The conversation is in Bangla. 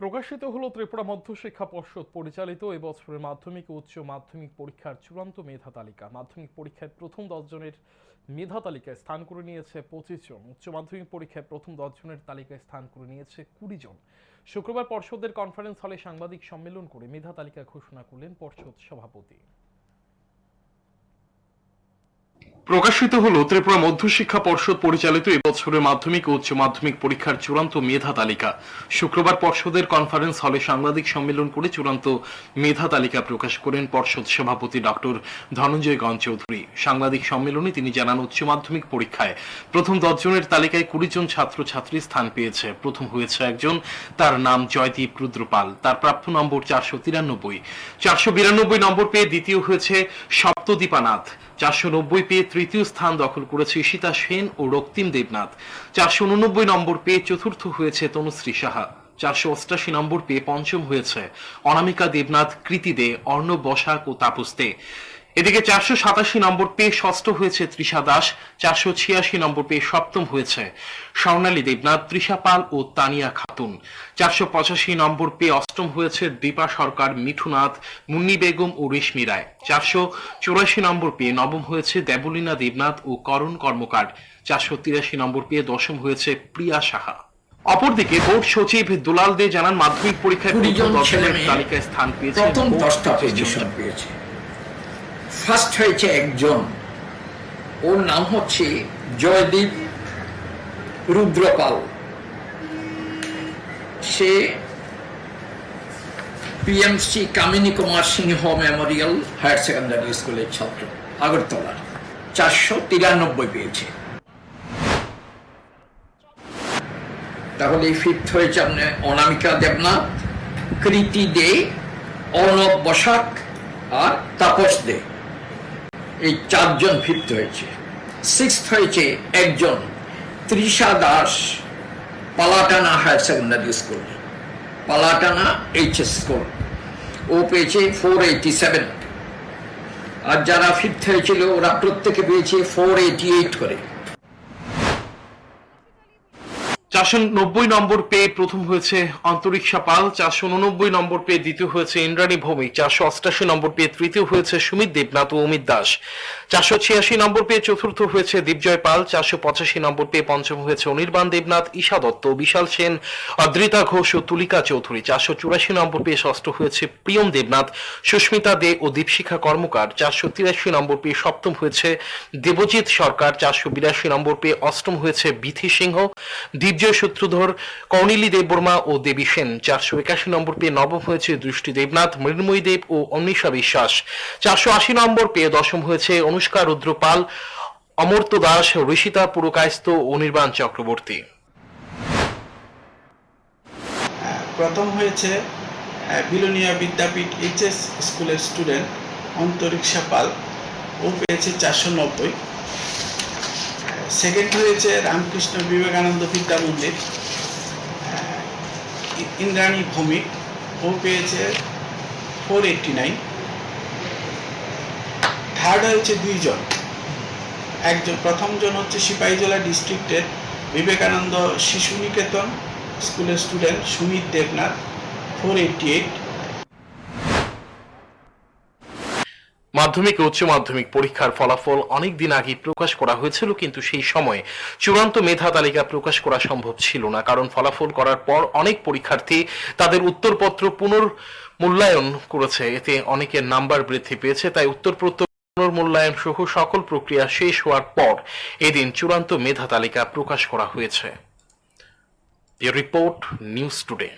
প্রকাশিত হলো ত্রিপুরা মধ্য শিক্ষা পর্ষদ পরিচালিত এবছরের মাধ্যমিক ও উচ্চ মাধ্যমিক পরীক্ষার চূড়ান্ত মেধা তালিকা। মাধ্যমিক পরীক্ষায় প্রথম দশজনের মেধা তালিকায় স্থান করে নিয়েছে পঁচিশ জন। উচ্চ মাধ্যমিক পরীক্ষায় প্রথম দশজনের তালিকায় স্থান করে নিয়েছে কুড়ি জন। শুক্রবার পর্ষদের কনফারেন্স হলে সাংবাদিক সম্মেলন করে মেধা তালিকা ঘোষণা করলেন পর্ষদ সভাপতি। প্রকাশিত হলো ত্রিপুরা মধ্যশিক্ষা পর্ষদ পরিচালিত এবছরের মাধ্যমিক ও উচ্চ মাধ্যমিক পরীক্ষার চূড়ান্ত মেধা তালিকা। শুক্রবার পর্ষদের কনফারেন্স হলে সাংবাদিক সম্মেলন করে চূড়ান্ত মেধা তালিকা প্রকাশ করেন পর্ষদ সভাপতি ডক্টর ধনঞ্জয় গঞ্জ চৌধুরী সাংবাদিক সম্মেলনে তিনি জানান, উচ্চ মাধ্যমিক পরীক্ষায় প্রথম দশজনের তালিকায় কুড়ি জন ছাত্র ছাত্রী স্থান পেয়েছে। প্রথম হয়েছে একজন, তার নাম জয়দীপ রুদ্রপাল। তার প্রাপ্ত নম্বর চারশো তিরানব্বই। চারশো বিরানব্বই নম্বর পেয়ে দ্বিতীয় হয়েছে সপ্তদীপানাথ। চারশো নব্বই পেয়ে তৃতীয় স্থান দখল করেছে ঈশিতা সেন ও রক্তিম দেবনাথ। চারশো উননব্বই নম্বর পেয়ে চতুর্থ হয়েছে তনুশ্রী সাহা। চারশো অষ্টাশি নম্বর পেয়ে পঞ্চম হয়েছে অনামিকা দেবনাথ, কৃতি দে, অর্ণব বসাক ও তাপস দে। এদিকে চারশো সাতাশি নম্বর পেয়ে ষষ্ঠ হয়েছে তৃষা দাস চারশো ছিয়াশি নম্বর পেয়ে সপ্তম হয়েছে স্বর্ণালী দেবনাথ তৃষা পাল ও তানিয়া খাতুন। চারশো পঁচাশি নম্বর পেয়ে অষ্টম হয়েছে দীপা সরকার মিঠুনাথ মুন্নি বেগম ও রেশমি রায়। চারশো চৌরাশি নম্বর পেয়ে নবম হয়েছে দেবলীনা দেবনাথ ও করণ কর্মকার। চারশো তিরাশি নম্বর পেয়ে দশম হয়েছে প্রিয়া সাহা। অপরদিকে বোর্ড সচিব দুলাল দে জানান মাধ্যমিক পরীক্ষায় তালিকায় স্থান পেয়েছে প্রথম দশটা পজিশন পেয়েছে। ফার্স্ট হয়েছে একজন। ওর নাম হচ্ছে জয়দীপ রুদ্রপাল। সে PMC Kamini Kumar Singha memorial higher secondary স্কুলের ছাত্র আগরতলা চারশো তিরানব্বই পেয়েছে। তাহলে ফিফথ হয়েছে আপনার অনামিকা দেবনাথ, কৃতি দে, অর্ণব বসাক আর তাপস দে। এই চারজন ফিফথ হয়েছে। সিক্সথ হয়েছে একজন Trisha Das, Palatana higher secondary school. Palatana H S school. ও পেয়েছে ফোর এইটি সেভেন আর যারা ফিফথ হয়েছিল, ওরা প্রত্যেকে পেয়েছে ফোর এইটি এইট করে। চারশো নব্বই নম্বর পেয়ে প্রথম হয়েছে অন্তরিক্ষা পাল চারশো উননব্বই নম্বর পেয়ে দ্বিতীয় হয়েছে ইন্দ্রাণী ভৌমিক, চারশো অষ্টাশি নম্বর পেয়ে তৃতীয় হয়েছে সুমিত দেবনাথ ও অমিত দাস। চারশো ছিয়াশি নম্বর পেয়ে চতুর্থ হয়েছে দীপজয় পাল, চারশো পঁচাশি নম্বর পেয়ে পঞ্চম হয়েছে অনির্বাণ দেবনাথ, ঈশা দত্ত, বিশাল সেন, অদ্রিতা ঘোষ ও তুলিকা চৌধুরী। চারশো চুরাশি নম্বর পেয়ে ষষ্ঠ হয়েছে প্রিয়ম দেবনাথ, সুস্মিতা দে ও দীপশিখা কর্মকার। চারশো তিরাশি নম্বর পেয়ে সপ্তম হয়েছে দেবজিৎ সরকার। চারশো বিরাশি নম্বর পেয়ে অষ্টম হয়েছে বিথি সিংহ। দিব্যজয় সূত্রধর কর্ণিলী দেববর্মা ও দেবী সেন। চারশো একাশি নম্বর পেয়ে নবম হয়েছে দৃষ্টি দেবনাথ, মৃন্ময়ী দেব ও অন্বেষা বিশ্বাস। চারশো আশি নম্বর পেয়ে দশম হয়েছে অনুষ্কা রুদ্রপাল, অমর্ত্য দাস, ঋষিতা পুরকায়স্ত ও নির্বাণ চক্রবর্তী। প্রথম হয়েছে বিলোনিয়া বিদ্যাপীঠ এইচএস স্কুলের স্টুডেন্ট অন্তরিক্ষা পাল। ও পেয়েছে চারশো নব্বই। সেকেন্ড হয়েছে রামকৃষ্ণ বিবেকানন্দ বিদ্যা মন্দির ইন্দ্রাণী ভৌমিক ও পেয়েছে ফোর এইটটি নাইন থার্ড হয়েছে দুইজন। একজন প্রথমজন হচ্ছে সিপাহীজলা ডিস্ট্রিক্টের বিবেকানন্দ শিশু নিকেতন স্কুলের student Sumit Debnath four eighty eight মাধ্যমিক ও উচ্চ মাধ্যমিক পরীক্ষার ফলাফল অনেক দিন আগে প্রকাশ করা হয়েছিল, কিন্তু সেই সময় চূড়ান্ত মেধা তালিকা প্রকাশ করা সম্ভব ছিল না, কারণ ফলাফল করার পর অনেক পরীক্ষার্থী তাদের উত্তরপত্র পুনর্মূল্যায়ন করেছে। এতে অনেকের নাম্বার বৃদ্ধি পেয়েছে, তাই উত্তরপত্র পুনর্মূল্যায়ন সহ সকল প্রক্রিয়া শেষ হওয়ার পর এদিন চূড়ান্ত মেধা তালিকা প্রকাশ করা হয়েছে। Report news today.